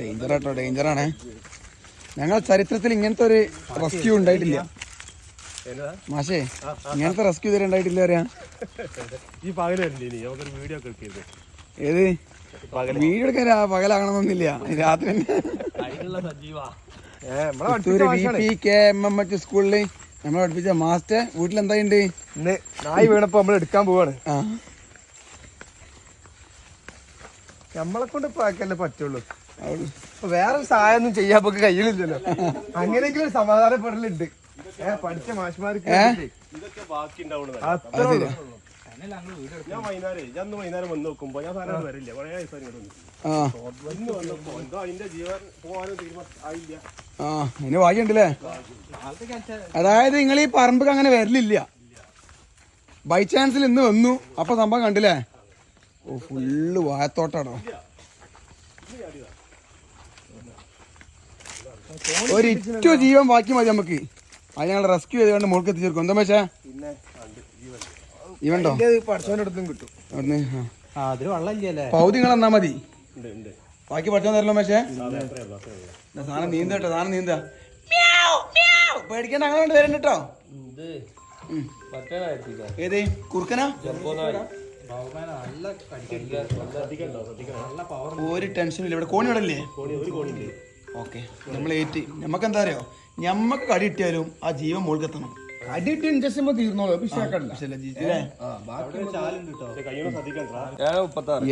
Danger ആട്ടോ ആണ്. ഞങ്ങൾ ചരിത്രത്തിൽ ഇങ്ങനത്തെ ഒരു റെസ്ക്യൂ ഉണ്ടായിട്ടില്ല. മാഷേ ഇങ്ങനത്തെ റെസ്ക്യൂ ഇതുവരെ ഉണ്ടായിട്ടില്ല ഈ വരില്ലേ നമുക്കൊരു വീഡിയോ ഒക്കെ എടുക്കരുത്. ഏത്? വീഡിയോ എടുക്കാൻ പകലാകണമെന്നില്ല. രാത്രി സ്കൂളിൽ നമ്മളെ പഠിപ്പിച്ച മാസ്റ്റർ വീട്ടിൽ എന്തായുണ്ട് ഇന്ന് നായി വീണപ്പോ നമ്മൾ എടുക്കാൻ പോവാണ് ആ നമ്മളെ കൊണ്ട് ഇപ്പൊ ആക്കല്ലേ പറ്റുള്ളൂ വേറെ സഹായൊന്നും ചെയ്യാൻ നമുക്ക് കയ്യിലില്ലല്ലോ അങ്ങനെയെങ്കിലും സമാധാനപ്പെടലുണ്ട്. ഏ പഠിച്ച മാഷ്മാർക്ക്. ഞാൻ വൈകുന്നേരം ഞാൻ ഇന്ന് വൈകുന്നേരം വന്ന് നോക്കുമ്പോ ഞാൻ സാധനം വരില്ല. കുറേ ദിവസം ഇങ്ങോട്ട് വന്നു. ആ. വന്നപ്പോ എന്തോ അതിന്റെ ജീവൻ പോകാനും ആ അതിന് അതായത് നിങ്ങൾ ഈ പറമ്പ് അങ്ങനെ വരലില്ല. ബൈ ചാൻസിൽ ഇന്ന് വന്നു. അപ്പൊ സംഭവം കണ്ടില്ലേ? ഓ ഫുള്ള് വാഴത്തോട്ടാണോ? ഒരു ഇറ്റു ജീവൻ ബാക്കി മതി നമുക്ക്. അത് ഞങ്ങൾ റെസ്ക്യൂ ചെയ്തുകൊണ്ട് മുകളിൽ എത്തിച്ചേർക്കും. എന്താ പക്ഷേ ഇവണ്ടോ കിട്ടും. പൗതി നിങ്ങൾ എന്നാ മതി. ഉണ്ട് ഉണ്ട്. ബാക്കി പഠിച്ചാൽ തരല്ലോ പക്ഷേ സാധനം നീന്ത കേട്ടോ സാധനം നീന്ത പേടിക്കണ്ട അങ്ങനെ വരണ്ട കേട്ടോ. ഏത്? കുറുക്കനാ? ഒരു ടെൻഷനും ഇല്ല. ഇവിടെ കോണി ഇവിടെ ഇല്ലേ ഓക്കെ. നമ്മൾ ഏറ്റ്. നമുക്ക് എന്താ അറിയോ? ഞമ്മക്ക് കടി കിട്ടിയാലും ആ ജീവൻ മുകളിൽ എത്തണം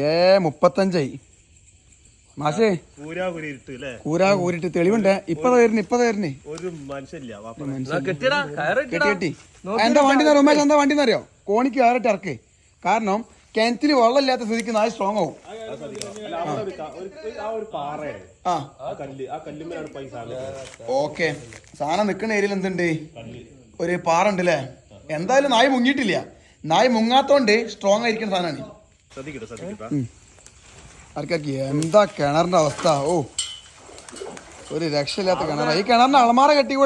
ഏ? മുപ്പത്തഞ്ചായി. മാഷേ. കൂരാ കൂരിട്ട് തെളിവുണ്ട്. ഇപ്പൊ തരുന്നു ഇപ്പൊ തരുന്നു. ഒരു മനുഷ്യല്ല വാപ്പ. കെട്ടി കെട്ടി. എന്താ വണ്ടി ഉമേഷ് എന്താ വണ്ടി അറിയോ? കോണിക്ക് കയറിട്ട് ഇറക്ക്. കാരണം കിണറ്റിൽ വെള്ളമില്ലാത്ത സ്ഥിതിക്ക് നാല് സ്ട്രോങ് ആവും. ആ. ഓക്കെ. സാധനം നിൽക്കുന്ന ഏരിയയിൽ എന്തുണ്ട്? ഒരു പാറ ഉണ്ട് അല്ലേ എന്തായാലും നായ മുങ്ങിയിട്ടില്ല. നായ മുങ്ങാത്തോണ്ട് സ്ട്രോങ് ആയിരിക്കുന്ന സാധനമാണ്. ആർക്കാക്കി? എന്താ കിണറിന്റെ അവസ്ഥ? ഓ. ഒരു രക്ഷയില്ലാത്ത കിണറാണ് ഈ കിണറിന്റെ അളമാറ കെട്ടി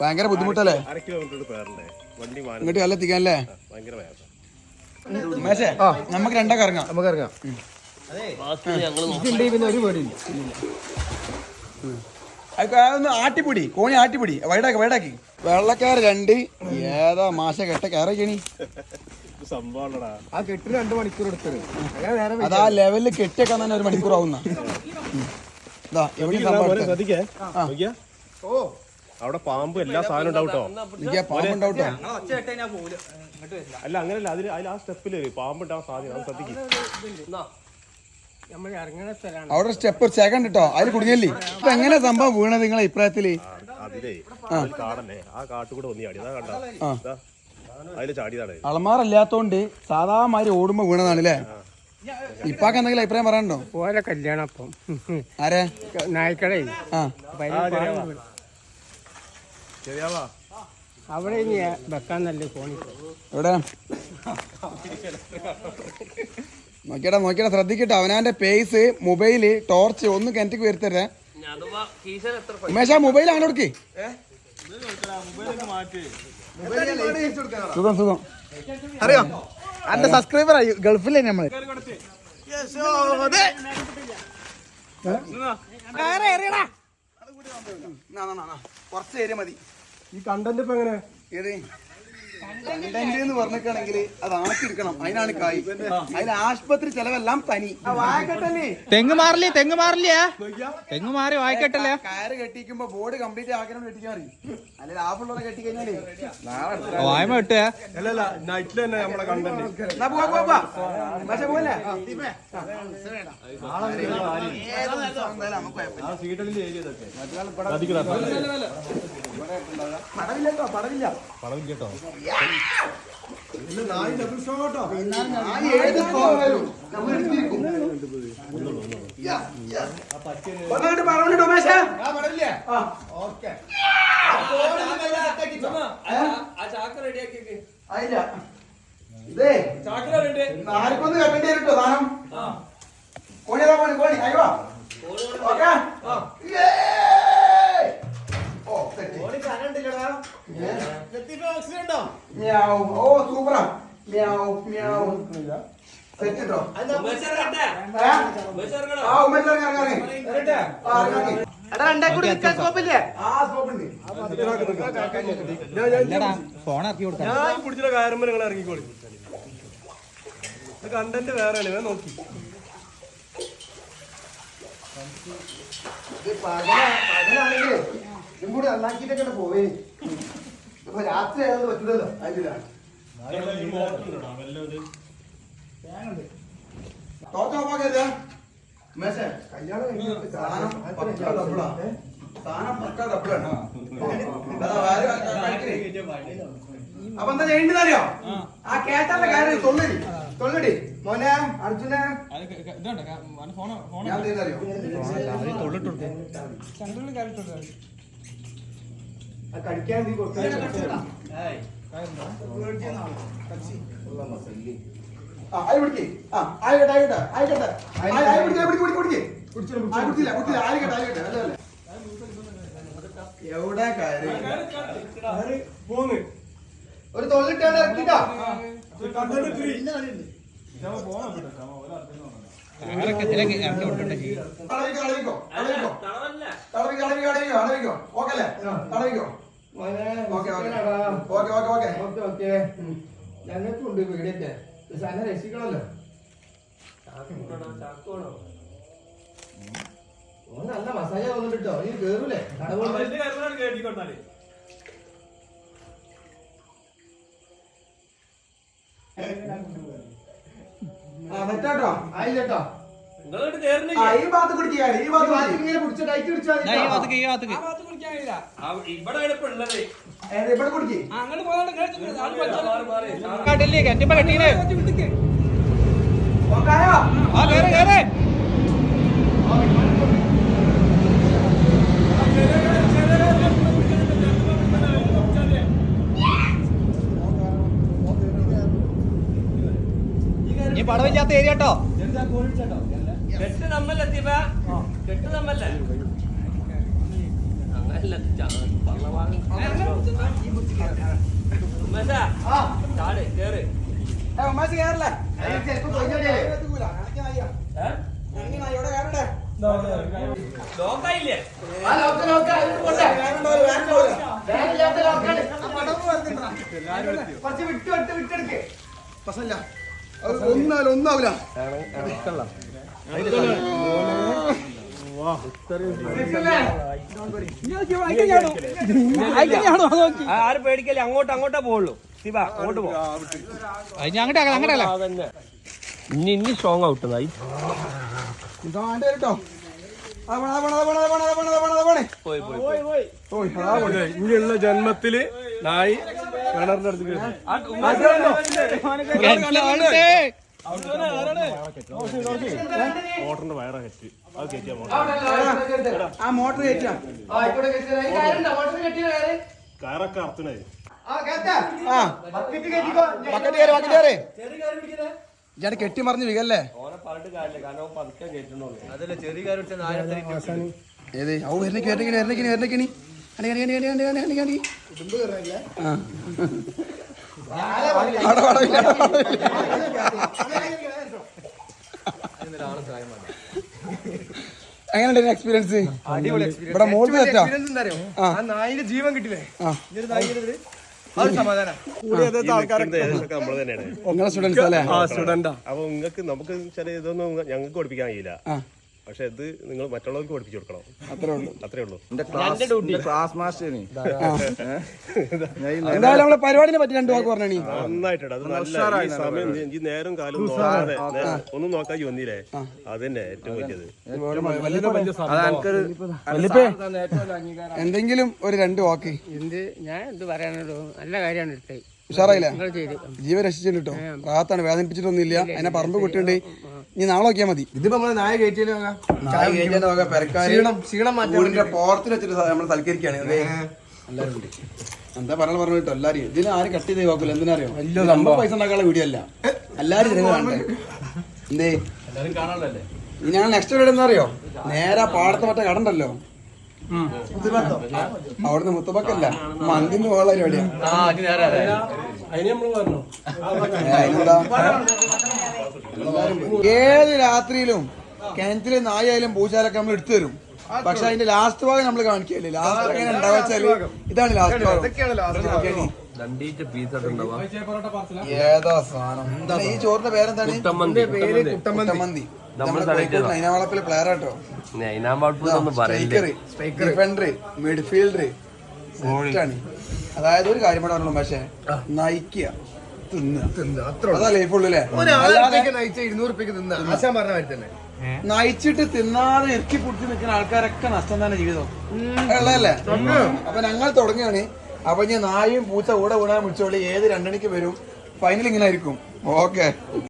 ഭയങ്കര ബുദ്ധിമുട്ടല്ലേ? അര കിലോമീറ്റർ പേരണ്ടേ വണ്ടി ഇങ്ങോട്ട് കല്ലെത്തിക്കാനല്ലേ? ഭയങ്കര മേശേ നമുക്ക് രണ്ടൊക്കെ ഇറങ്ങാം. നമുക്ക് ഇറങ്ങാം. ഇതുണ്ടെങ്കിൽ പിന്നെ ഒരു പേടിയില്ല. അത് അതൊന്ന് ആട്ടിപ്പൊടി കോണി ആട്ടിപ്പൊടി. വൈഡാക്കി വൈഡാക്കി. വെള്ളക്കാർ രണ്ട്. ഏതാ മാശ കെട്ട കയറിക്കണി. ആ കെട്ടിന് രണ്ട് മണിക്കൂർ എടുത്തത്. അതാ ലെവലിൽ കെട്ടിയൊക്കെ തന്നെ ഒരു മണിക്കൂർ ആവുന്ന. ഇതാ എവിടെയും അവിടെ പാമ്പ് എല്ലാ സാധനം ഉണ്ടാവും കേട്ടോ എനിക്ക് അല്ല അങ്ങനല്ല. അതിൽ അതിൽ ആ സ്റ്റെപ്പിൽ പാമ്പ് ഉണ്ടാവാൻ സാധ്യത. അത് ശ്രദ്ധിക്കും. നമ്മൾ ഇറങ്ങുന്ന സ്ഥലമാണ്. അവിടെ സ്റ്റെപ്പ് ഒരു സെക്കൻഡ് കേട്ടോ അതിൽ കുടുങ്ങിയല്ലേ? ഇപ്പൊ എങ്ങനെ സംഭവം വീണത് നിങ്ങളെ അഭിപ്രായത്തിൽ അതിലേ. അതിൽ കാടല്ലേ ആ കാട്ടുകൂടെ ഒന്നി ചാടി. അതാ കണ്ട. അതിൽ ചാടിയതാണ്. അളമാറല്ലാത്തോണ്ട് സാധാമാതിരി ഓടുമ്പോ വീണതാണ് അല്ലേ ഇപ്പാക്ക് എന്തെങ്കിലും അഭിപ്രായം പറയാനുണ്ടോ? ഓരോ കല്യാണം അപ്പം ആരെ? നായ്ക്കടേ ആ. അവിടെ ഇനി വെക്കാൻ നല്ല ഫോണിൽ എവിടെ? നോക്കിയടാ നോക്കിയടാ ശ്രദ്ധിക്കട്ടെ. അവനാന്റെ പേസ് മൊബൈൽ ടോർച്ച് ഒന്നും കിണറ്റിക്ക് വരുത്തരേ ഉമേഷ മൊബൈൽ കൊടുക്ക് സുഖം സുഖം. അറിയോ? അന്റെ സബ്സ്ക്രൈബർ ആയി. ഗൾഫിലെ നമ്മൾ. കുറച്ച് ഏരിയ മതി. ഈ കണ്ടന്റ് ഇപ്പൊ എങ്ങനെ? കണ്ടന്റ് എന്ന് പറഞ്ഞിട്ടാണെങ്കിൽ അത് ആക്കിയെടുക്കണം അതിനാണ് കായ്. അതിന് ആശുപത്രി ചെലവെല്ലാം തനി തെങ്ങ് മാറില്ലേ തെങ്ങ് മാറില്ലേ? തെങ്ങ് മാറി വായിക്കട്ടല്ലേ? കയറ് കെട്ടിക്കുമ്പോ ബോർഡ് കംപ്ലീറ്റ് ആക്കണം കെട്ടിക്കാൻ മതി അല്ലെങ്കിൽ ലാഭമുള്ള കെട്ടി കഴിഞ്ഞാലേ വായ്മ കിട്ടുക അല്ലല്ല നൈറ്റിൽ തന്നെ നമ്മളെ കണ്ടന്റ്. പക്ഷേ നമുക്ക് കുഴപ്പമില്ല. പടവില്ലല്ലോ പടവില്ല. ആ കോഴി ആർക്കൊന്ന് സാധനം കോണി കോണി അയ്യോ ഓക്കെ ഓ സൂപ്പറാ മ്യാവ് മ്യാവ് സെറ്റ് കേട്ടോ ആ ഉമ്മേഷ് ഇറങ്ങാറേ ഫോൺ ഇറക്കി കൊടുക്കാം ഞാൻ പിടിച്ചിട്ട് കാര്യം നിങ്ങൾ ഇറങ്ങിക്കോളി കണ്ടന്റ് വേറെയാണ് ഞാൻ നോക്കി പകലാണെങ്കിൽ ഇതും കൂടി അണ്ണാക്കിട്ടൊക്കെ പോവേ അപ്പൊ രാത്രി ആയത് പറ്റില്ലല്ലോ. അതിലാണ് മേശ കല്യാണം അപ്പൊ എന്താ ചെയ്യേണ്ടത് അറിയോ? ആ. കേട്ടാന്റെ കാര്യം തൊള്ളടി തൊള്ളടി മോനെ അർജുനെ. ഞാൻ അറിയോ? തൊള്ളിട്ടുണ്ട് ചന്ദ്രന് കാര്യം കടിക്കാൻ നീ കുടിച്ചില്ല കുടിച്ചില്ല എവിടെ കാര്യം ഒരു തൊള്ളിട്ടാണ് ഓക്കല്ലേ തടവിക്കോ ഞങ്ങൾക്കുണ്ട് പേടിയൊക്കെ സാധനം രക്ഷിക്കണല്ലോ നല്ല മസാജ തോന്നുന്നുണ്ട് കേട്ടോ. ഇനി കേറൂലേ? കടവുണ്ടാൽ ആ പറ്റാട്ടോ? ആയില്ലേട്ടോ? ഈ പടവില്ലാത്ത ഏരിയ കേട്ടോ കെട്ട് നമ്മല്ല ദീപ കെട്ട് നമ്മല്ല അങ്ങനല്ല ചാട് കേറ്. ഏ ഉമ്മാച്ച് കേറല്ലേ? ലോക്കായില്ലേ? ലോക്ക ലോക്ക. പോട്ടെ. വേറെ ലോക്ക ലോക്കാണ്. കുറച്ച് വിട്ട് വിട്ട് വിട്ടെടുക്ക്. പ്രശ്നമില്ല. ഒന്നാവില്ല. ഒന്നാവില്ല ആരും പേടിക്കല്ലേ? അങ്ങോട്ട് അങ്ങോട്ടാ പോവുള്ളൂ. ശിവ അങ്ങോട്ട് പോകും അങ്ങോട്ട് അങ്ങോട്ടല്ല ഇനി ഇനി സ്ട്രോങ് ഔട്ട് കേട്ടോ ജന്മത്തിൽ നായി കിണറിന്റെ അടുത്ത് മോട്ടറിന്റെ വയറാ കെട്ടി അത് കെറ്റിയാ മോട്ടർ ആ മോട്ടർ കയറൊക്കെ അർത്തണേ ഞാൻ കെട്ടി മറിഞ്ഞു വികല്ലേ? ഏത്? ഔ വരണക്കിനി വരണക്കിനി വരണക്കിനി വരണക്കിനി കണ്ടി കണ്ടി കണ്ടി കണ്ടി കണ്ടി കണ്ടി ആ. എങ്ങനെയുണ്ട് എക്സ്പീരിയൻസ് ഇവിടെ മോളിൽ ജീവൻ കിട്ടില്ലേ? സ്റ്റുഡൻസ് അല്ലേ? അപ്പൊ നമുക്ക് ഇതൊന്നും ഞങ്ങൾക്ക് ഓടിപ്പിക്കാൻ കഴിയില്ല. പക്ഷെ ഇത് നിങ്ങൾ മറ്റുള്ളവർക്ക് പഠിപ്പിച്ചു കൊടുക്കണം. അത്രേ ഉള്ളൂ. അത്രേ ഉള്ളൂ. ക്ലാസ് മാസ്റ്ററിന് എന്തായാലും നമ്മളെ പരിപാടിനെ പറ്റി രണ്ടു വാക്ക് പറഞ്ഞു നന്നായിട്ടുണ്ട്. അത് നല്ല ഈ സമയം ഈ നേരം കാലം നോക്കാതെ ഒന്നും നോക്കാൻ വന്നില്ലേ അതന്നെ ഏറ്റവും വലിയത്. എന്തെങ്കിലും ഒരു രണ്ട് വാക്ക്. എന്ത്? ഞാൻ എന്ത് പറയാനുള്ളൂ? നല്ല കാര്യമാണ് എടുത്തത്. ഉഷാറായില്ലേ? ജീവൻ രക്ഷിച്ചിട്ടുണ്ട് കേട്ടോ. റാത്താണ് വേദനിപ്പിച്ചിട്ടൊന്നുമില്ല. അതിനെ പറമ്പ് കുട്ടിയുണ്ട്. ഇനി നാളെ നോക്കിയാൽ മതി. ഇതിപ്പോ നമ്മൾ നായ കയറ്റിയാലോ ക്ഷീണം ക്ഷീണം മാറ്റി ഊരിന്റെ പോർത്തിൽ വെച്ചിട്ട് നമ്മൾ സൽക്കരിക്കുകയാണ് എല്ലാവരും എന്താ പറഞ്ഞ പറഞ്ഞു കേട്ടോ? എല്ലാരും. ഇതിന് ആരും കട്ട് ചെയ്ത് നോക്കില്ല എന്തിനറിയോ വലിയ സംഭവം. പൈസ ഉണ്ടാക്കാനുള്ള വീഡിയോ അല്ല. എല്ലാരും ഇതിന് കാണണ്ടേ എന്തേ? ഇനി ഞങ്ങൾ നെക്സ്റ്റ് വീഡിയോ എന്താ അറിയോ? നേരെ പാടത്തെ മറ്റേ കടണ്ടല്ലോ. അവിടുന്ന് മുത്തപ്പക്കല്ല മന്തിന്റെ പോകാനുള്ള പരിപാടിയാ. നമ്മൾ? ഏത് രാത്രിയിലും കിണറ്റിലെ നായായാലും പൂച്ചാലൊക്കെ നമ്മൾ എടുത്തു തരും. പക്ഷെ അതിന്റെ ലാസ്റ്റ് ഭാഗം നമ്മൾ കാണിക്കല്ലേ ലാസ്റ്റ് എങ്ങനെ ഉണ്ടാവുക വെച്ചാൽ ഇതാണ് ലാസ്റ്റ് ഭാഗം. ഏതാ സാധനം? ഈ ചോറിന്റെ പേരെന്താണ്? കുട്ടമന്തി നൈനാവളപ്പിലെ പ്ലെയർ ആട്ടോ. സ്ട്രൈക്കർ ഡിഫൻഡർ മിഡ്ഫീൽഡർ സെറ്റാണ് അതായത് ഒരു കാര്യം കൂടെ പറഞ്ഞു പക്ഷേ നയിക്കുക നയിച്ചിട്ട് തിന്നാതെ ഇറക്കി പുട്ടി നിൽക്കുന്ന ആൾക്കാരൊക്കെ നഷ്ടം തന്നെ ജീവിതം. ഉള്ളതല്ലേ? അപ്പൊ ഞങ്ങൾ തുടങ്ങിയാണ് അപ്പൊ ഞാൻ നായും പൂച്ച കൂടെ കൂടാൻ വിളിച്ചോളി ഏത് രണ്ടണിക്ക് വരും? ഫൈനൽ ഇങ്ങനെ ആയിരിക്കും. ഓക്കെ